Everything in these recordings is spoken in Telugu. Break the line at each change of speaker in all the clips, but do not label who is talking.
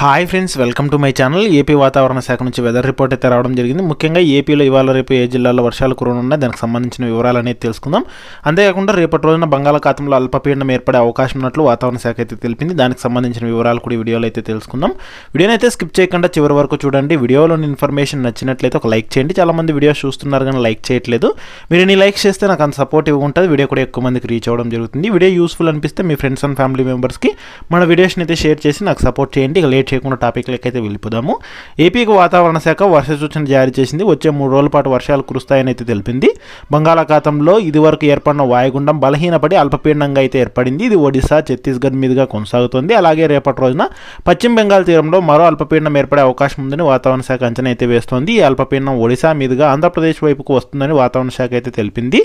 Hi friends welcome to my channel. AP వాతావరణ శాఖ నుంచి వెదర్ రిపోర్ట్ అయితే రావడం జరిగింది. ముఖ్యంగా ఏపీలో ఇవాళ రేపు ఏ జిల్లాలో వర్షాలు కురనున్నాయి దానికి సంబంధించిన వివరాలు అనేది తెలుసుకుందాం. అంతేకాకుండా రేపటి రోజున బంగాళాఖాతంలో అల్పపీడనం ఏర్పడే అవకాశం ఉన్నట్లు వాతావరణ శాఖ అయితే తెలిపింది. దానికి సంబంధించిన వివరాలు కూడా వీడియోలో అయితే తెలుసుకుందాం. వీడియోని అయితే స్కిప్ చేయకుండా చివరి వరకు చూడండి. వీడియోలోని ఇన్ఫర్మేషన్ నచ్చినట్లయితే ఒక లైక్ చేయండి. చాలా మంది వీడియోస్ చూస్తున్నారు కానీ లైక్ చేయట్లేదు. మీరు నీ లైక్ చేస్తే నాకు అంత సపోర్ట్ ఉంటుంది వీడియో కూడా ఎక్కువ మందికి రీచ్ అవ్వడం జరుగుతుంది. వీడియో యూస్ఫుల్ అనిపిస్తే మీ ఫ్రెండ్స్ అండ్ ఫ్యామిలీ మెంబర్స్కి మన వీడియోస్ని అయితే షేర్ చేసి నాకు సపోర్ట్ చేయండి. లేట్ చేయకుండా టాపిక్లకి అయితే వెళ్ళిపోదాము. ఏపీకి వాతావరణ శాఖ వర్ష సూచన జారీ చేసింది. వచ్చే మూడు రోజుల పాటు వర్షాలు కురుస్తాయని అయితే తెలిపింది. బంగాళాఖాతంలో ఇదివరకు ఏర్పడిన వాయుగుండం బలహీనపడి అల్పపీడనంగా అయితే ఏర్పడింది. ఇది ఒడిశా ఛత్తీస్గఢ్ మీదుగా కొనసాగుతుంది. అలాగే రేపటి రోజున పశ్చిమ బెంగాల్ తీరంలో మరో అల్పపీడనం ఏర్పడే అవకాశం ఉందని వాతావరణ శాఖ అంచనా అయితే వేస్తోంది. ఈ అల్పపీడనం ఒడిశా మీదుగా ఆంధ్రప్రదేశ్ వైపుకు వస్తుందని వాతావరణ శాఖ అయితే తెలిపింది.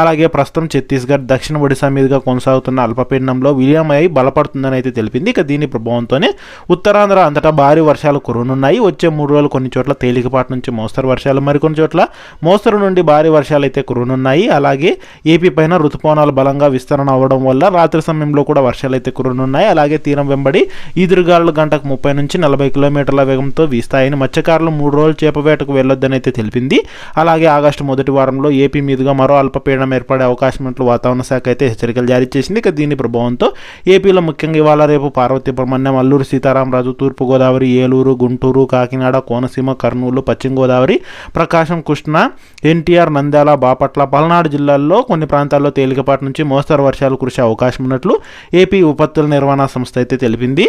అలాగే ప్రస్తుతం ఛత్తీస్గఢ్ దక్షిణ ఒడిశా మీదుగా కొనసాగుతున్న అల్పపీడనంలో విలీనమై బలపడుతుందని అయితే తెలిపింది. ఇక దీని ప్రభావంతోనే ఉత్తరాంధ్ర అంతటా భారీ వర్షాలు కురనున్నాయి. వచ్చే మూడు రోజులు కొన్ని చోట్ల తేలికపాటి నుంచి మోస్తరు వర్షాలు మరికొన్ని చోట్ల మోస్తరు నుండి భారీ వర్షాలు అయితే కురనున్నాయి. అలాగే ఏపీ పైన ఋతుపవనాలు బలంగా విస్తరణ అవ్వడం వల్ల రాత్రి సమయంలో కూడా వర్షాలు అయితే కురనున్నాయి. అలాగే తీరం వెంబడి ఈదురుగాలు గంటకు ముప్పై నుంచి నలభై కిలోమీటర్ల వేగంతో వీస్తాయని మత్స్యకారులు మూడు రోజులు చేపవేటకు వెళ్ళొద్దని అయితే తెలిపింది. అలాగే ఆగస్టు మొదటి వారంలో ఏపీ మీదుగా మరో అల్పపీడనం ఏర్పడే అవకాశం ఉన్నట్లు వాతావరణ శాఖ అయితే హెచ్చరికలు జారీ చేసింది. ఇక దీని ప్రభావంతో ఏపీలో ముఖ్యంగా ఇవాళ రేపు పార్వతీపురమన్యం అల్లూరు సీతారామరాజు తూర్పుగోదావరి ఏలూరు గుంటూరు కాకినాడ కోనసీమ కర్నూలు పశ్చిమ గోదావరి ప్రకాశం కృష్ణా ఎన్టీఆర్ నంద్యాల బాపట్ల పల్నాడు జిల్లాల్లో కొన్ని ప్రాంతాల్లో తేలికపాటి నుంచి మోస్తరు వర్షాలు కురిసే అవకాశం ఉన్నట్లు ఏపీ విపత్తుల నిర్వహణ సంస్థ అయితే తెలిపింది.